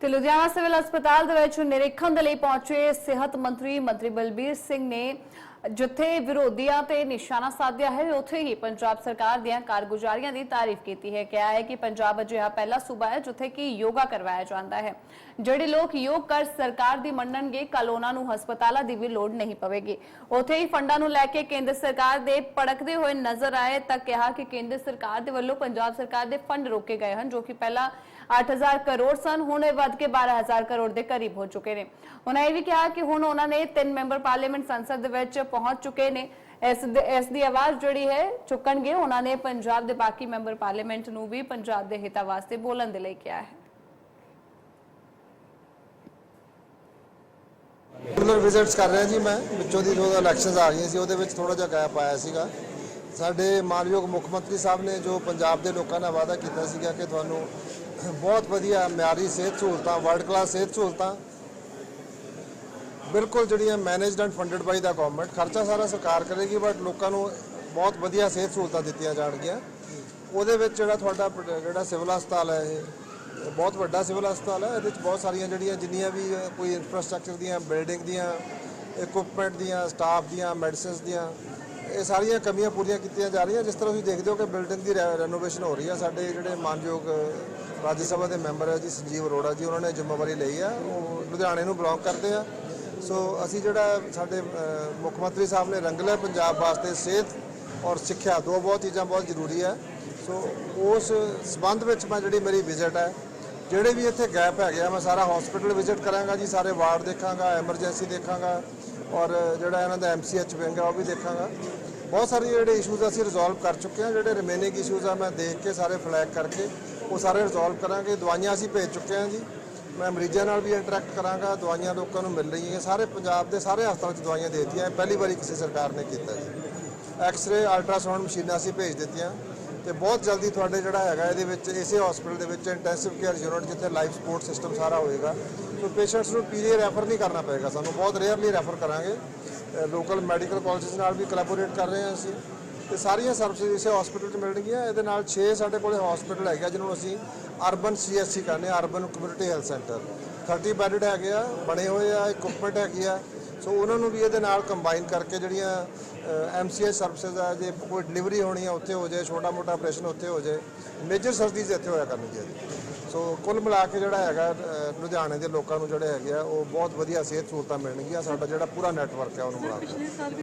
ਤੇ ਲੁਧਿਆਣਾ ਸਿਵਲ ਹਸਪਤਾਲ ਦੇ ਵਿੱਚ ਨਿਰੀਖਣ ਦੇ ਲਈ ਪਹੁੰਚੇ ਸਿਹਤ ਮੰਤਰੀ ਮੰਤਰੀ ਬਲਬੀਰ ਸਿੰਘ ਨੇ ਜਿੱਥੇ ਵਿਰੋਧੀਆਂ ਤੇ ਨਿਸ਼ਾਨਾ ਸਾਧਿਆ ਹੈ, ਉੱਥੇ ਹੀ ਪੰਜਾਬ ਸਰਕਾਰ ਦੀਆਂ ਕਾਰਗੁਜ਼ਾਰੀਆਂ ਦੀ ਤਾਰੀਫ ਕੀਤੀ ਹੈ। ਕਿਹਾ ਹੈ ਕਿ ਪੰਜਾਬ ਅਜਿਹਾ ਪਹਿਲਾ ਸੂਬਾ ਹੈ ਜਿੱਥੇ ਕਿ ਯੋਗਾ ਕਰਵਾਇਆ ਜਾਂਦਾ ਹੈ। ਜਿਹੜੇ ਲੋਕ ਯੋਗ ਕਰ ਸਰਕਾਰ ਦੀ ਮੰਨਣਗੇ ਕੱਲ ਉਹਨਾਂ ਨੂੰ ਹਸਪਤਾਲਾਂ ਦੀ ਵੀ ਲੋੜ ਨਹੀਂ ਪਵੇਗੀ। ਉੱਥੇ ਹੀ ਫੰਡਾਂ ਨੂੰ ਲੈ ਕੇ ਕੇਂਦਰ ਸਰਕਾਰ ਦੇ ਭੜਕਦੇ ਹੋਏ ਨਜ਼ਰ ਆਏ ਤਾਂ ਕਿਹਾ ਕਿ ਕੇਂਦਰ ਸਰਕਾਰ ਦੇ ਵੱਲੋਂ ਪੰਜਾਬ ਸਰਕਾਰ ਦੇ ਫੰਡ ਰੋਕੇ ਗਏ ਹਨ, ਜੋ ਕਿ ਪਹਿਲਾਂ 8000 ਕਰੋੜ ਸਨ, ਹੁਣ ਇਹ ਵੱਧ ਕੇ 12000 ਕਰੋੜ ਦੇ ਕਰੀਬ ਹੋ ਚੁੱਕੇ ਨੇ। ਉਹਨਾਂ ਇਹ ਵੀ ਕਿਹਾ ਕਿ ਹੁਣ ਉਹਨਾਂ ਨੇ ਤਿੰਨ ਮੈਂਬਰ ਪਾਰਲੀਮੈਂਟ ਸੰਸਦ ਦੇ ਵਿੱਚ ਪਹੁੰਚ ਚੁੱਕੇ ਨੇ। ਇਸ ਇਸ ਦੀ ਆਵਾਜ਼ ਜਿਹੜੀ ਹੈ, ਚੁੱਕਣਗੇ, ਉਹਨਾਂ ਨੇ ਪੰਜਾਬ ਦੇ ਬਾਕੀ ਮੈਂਬਰ ਪਾਰਲੀਮੈਂਟ ਨੂੰ ਵੀ ਪੰਜਾਬ ਦੇ ਹਿੱਤਾਂ ਵਾਸਤੇ ਬੋਲਣ ਦੇ ਲਈ ਕਿਹਾ ਹੈ। ਰੈਗੂਲਰ ਵਿਜ਼ਿਟਸ ਕਰ ਰਿਹਾ ਜੀ ਮੈਂ। ਵਿੱਚੋਂ ਦੀ ਜਦੋਂ ਇਲੈਕਸ਼ਨਸ ਆ ਗਈਆਂ ਸੀ, ਉਹਦੇ ਵਿੱਚ ਥੋੜਾ ਜਿਹਾ ਗੈਪ ਆਇਆ ਸੀਗਾ। ਸਾਡੇ ਮਾਨਯੋਗ ਮੁੱਖ ਮੰਤਰੀ ਸਾਹਿਬ ਨੇ ਜੋ ਪੰਜਾਬ ਦੇ ਲੋਕਾਂ ਨਾਲ ਵਾਅਦਾ ਕੀਤਾ ਸੀਗਾ ਕਿ ਤੁਹਾਨੂੰ ਬਹੁਤ ਵਧੀਆ ਮਿਆਰੀ ਸਿਹਤ ਸਹੂਲਤਾਂ ਵਰਲਡ ਕਲਾਸ ਸਿਹਤ ਸਹੂਲਤਾਂ ਬਿਲਕੁਲ ਜਿਹੜੀਆਂ managed and funded by the government ਖਰਚਾ ਸਾਰਾ ਸਰਕਾਰ ਕਰੇਗੀ ਬਟ ਲੋਕਾਂ ਨੂੰ ਬਹੁਤ ਵਧੀਆ ਸਿਹਤ ਸਹੂਲਤਾਂ ਦਿੱਤੀਆਂ ਜਾਣਗੀਆਂ। ਉਹਦੇ ਵਿੱਚ ਜਿਹੜਾ ਤੁਹਾਡਾ ਜਿਹੜਾ ਸਿਵਲ ਹਸਪਤਾਲ ਹੈ, ਇਹ ਬਹੁਤ ਵੱਡਾ ਸਿਵਲ ਹਸਪਤਾਲ ਹੈ। ਇਹਦੇ ਵਿੱਚ ਬਹੁਤ ਸਾਰੀਆਂ ਜਿਹੜੀਆਂ ਜਿੰਨੀਆਂ ਵੀ ਕੋਈ ਇਨਫਰਾਸਟ੍ਰਕਚਰ ਦੀਆਂ ਬਿਲਡਿੰਗ ਦੀਆਂ ਇਕਵਿਪਮੈਂਟ ਦੀਆਂ ਸਟਾਫ ਦੀਆਂ ਮੈਡੀਸਿਨਸ ਦੀਆਂ, ਇਹ ਸਾਰੀਆਂ ਕਮੀਆਂ ਪੂਰੀਆਂ ਕੀਤੀਆਂ ਜਾ ਰਹੀਆਂ। ਜਿਸ ਤਰ੍ਹਾਂ ਤੁਸੀਂ ਦੇਖਦੇ ਹੋ ਕਿ ਬਿਲਡਿੰਗ ਦੀ ਰੈਨੋਵੇਸ਼ਨ ਹੋ ਰਹੀ ਹੈ ਸਾਡੇ ਜਿਹੜੇ ਮਾਨਯੋਗ ਰਾਜ ਸਭਾ ਦੇ ਮੈਂਬਰ ਹੈ ਜੀ, ਸੰਜੀਵ ਅਰੋੜਾ ਜੀ, ਉਹਨਾਂ ਨੇ ਜ਼ਿੰਮੇਵਾਰੀ ਲਈ ਆ। ਉਹ ਲੁਧਿਆਣੇ ਨੂੰ ਬਿਲੋਂਗ ਕਰਦੇ ਆ। ਸੋ ਅਸੀਂ ਜਿਹੜਾ ਸਾਡੇ ਮੁੱਖ ਮੰਤਰੀ ਸਾਹਿਬ ਨੇ ਰੰਗਲੇ ਪੰਜਾਬ ਵਾਸਤੇ ਸਿਹਤ ਔਰ ਸਿੱਖਿਆ, ਦੋ ਬਹੁਤ ਚੀਜ਼ਾਂ ਬਹੁਤ ਜ਼ਰੂਰੀ ਹੈ। ਸੋ ਉਸ ਸਬੰਧ ਵਿੱਚ ਮੈਂ ਜਿਹੜੀ ਮੇਰੀ ਵਿਜ਼ਿਟ ਹੈ, ਜਿਹੜੇ ਵੀ ਇੱਥੇ ਗੈਪ ਹੈਗੇ ਆ, ਮੈਂ ਸਾਰਾ ਹਸਪੀਟਲ ਵਿਜ਼ਿਟ ਕਰਾਂਗਾ ਜੀ, ਸਾਰੇ ਵਾਰਡ ਦੇਖਾਂਗਾ ਐਮਰਜੈਂਸੀ ਦੇਖਾਂਗਾ ਔਰ ਜਿਹੜਾ ਇਹਨਾਂ ਦਾ ਐਮਸੀਐਚ ਵਿੰਗ ਆ, ਉਹ ਵੀ ਦੇਖਾਂਗਾ। ਬਹੁਤ ਸਾਰੇ ਜਿਹੜੇ ਇਸ਼ੂਜ਼ ਅਸੀਂ ਰਿਜ਼ੋਲਵ ਕਰ ਚੁੱਕੇ ਹਾਂ, ਜਿਹੜੇ ਰਿਮੇਨਿੰਗ ਇਸ਼ੂਜ਼ ਆ, ਮੈਂ ਦੇਖ ਕੇ ਸਾਰੇ ਫਲੈਗ ਕਰਕੇ ਉਹ ਸਾਰੇ ਰਿਜ਼ੋਲਵ ਕਰਾਂਗੇ। ਦਵਾਈਆਂ ਅਸੀਂ ਭੇਜ ਚੁੱਕੇ ਹਾਂ ਜੀ। ਮੈਂ ਮਰੀਜ਼ਾਂ ਨਾਲ ਵੀ ਇੰਟਰੈਕਟ ਕਰਾਂਗਾ, ਦਵਾਈਆਂ ਲੋਕਾਂ ਨੂੰ ਮਿਲ ਰਹੀਆਂ, ਸਾਰੇ ਪੰਜਾਬ ਦੇ ਸਾਰੇ ਹਸਪਤਾਲ 'ਚ ਦਵਾਈਆਂ ਦੇ ਦਿੱਤੀਆਂ, ਪਹਿਲੀ ਵਾਰੀ ਕਿਸੇ ਸਰਕਾਰ ਨੇ ਕੀਤਾ ਜੀ। ਐਕਸ-ਰੇ ਅਲਟਰਾਸਾਊਂਡ ਮਸ਼ੀਨਾਂ ਅਸੀਂ ਭੇਜ ਦਿੱਤੀਆਂ ਤੇ ਬਹੁਤ ਜਲਦੀ ਤੁਹਾਡੇ ਜਿਹੜਾ ਹੈਗਾ ਇਹਦੇ ਵਿੱਚ, ਇਸੇ ਹਸਪੀਟਲ ਦੇ ਵਿੱਚ ਇੰਟੈਂਸਿਵ ਕੇਅਰ ਯੂਨਿਟ ਜਿੱਥੇ ਲਾਈਫ ਸਪੋਰਟ ਸਿਸਟਮ ਸਾਰਾ ਹੋਏਗਾ ਸੋ ਪੇਸ਼ੈਂਟਸ ਨੂੰ ਪੀਜੀ ਰੈਫਰ ਨਹੀਂ ਕਰਨਾ ਪਏਗਾ ਸਾਨੂੰ, ਬਹੁਤ ਰੇਅਰਲੀ ਰੈਫਰ ਕਰਾਂਗੇ। ਲੋਕਲ ਮੈਡੀਕਲ ਕਾਲਜਸ ਨਾਲ ਵੀ ਕੋਲੈਬੋਰੇਟ ਕਰ ਰਹੇ ਹਾਂ ਅਸੀਂ। ਤੇ ਸਾਰੀਆਂ ਸਰਵਿਸਿਜ਼ ਇਸੇ ਹਸਪੀਟਲ 'ਚ ਮਿਲਣਗੀਆਂ। ਇਹਦੇ ਨਾਲ 6 ਸਾਡੇ ਕੋਲੇ ਹਸਪੀਟਲ ਹੈਗਾ ਜਿਹਨੂੰ ਅਸੀਂ ਅਰਬਨ ਸੀਐਸਸੀ ਕਹਿੰਦੇ ਆ urban community health centre 30 bedded ਹੈਗੇ ਆ ਬਣੇ ਹੋਏ ਆ ਇਕਵਿਪਮੈਂਟ ਹੈਗੀ ਆ। ਸੋ ਉਹਨਾਂ ਨੂੰ ਵੀ ਇਹਦੇ ਨਾਲ ਕੰਬਾਈਨ ਕਰਕੇ ਜਿਹੜੀਆਂ ਐਮਸੀਐਚ ਸਰਵਿਸਿਜ਼ ਆ ਜੇ ਕੋਈ ਡਿਲੀਵਰੀ ਹੋਣੀ ਆ ਉੱਥੇ ਹੋ ਜਾਏ ਛੋਟਾ ਮੋਟਾ ਆਪਰੇਸ਼ਨ ਉੱਥੇ ਹੋ ਜਾਏ। ਮੇਜਰ ਸਰਜਰੀਜ਼ ਇੱਥੇ ਹੋਇਆ ਕਰਨਗੀਆਂ ਜੀ। ਸੋ ਕੁੱਲ ਮਿਲਾ ਕੇ ਜਿਹੜਾ ਹੈਗਾ ਲੁਧਿਆਣੇ ਦੇ ਲੋਕਾਂ ਨੂੰ ਜਿਹੜੇ ਹੈਗੇ ਆ ਉਹ ਬਹੁਤ ਵਧੀਆ ਸਿਹਤ ਸਹੂਲਤਾਂ ਮਿਲਣਗੀਆਂ। ਸਾਡਾ ਜਿਹੜਾ ਪੂਰਾ ਨੈਟਵਰਕ ਹੈ ਉਹਨੂੰ ਮਿਲਾ ਕੇ।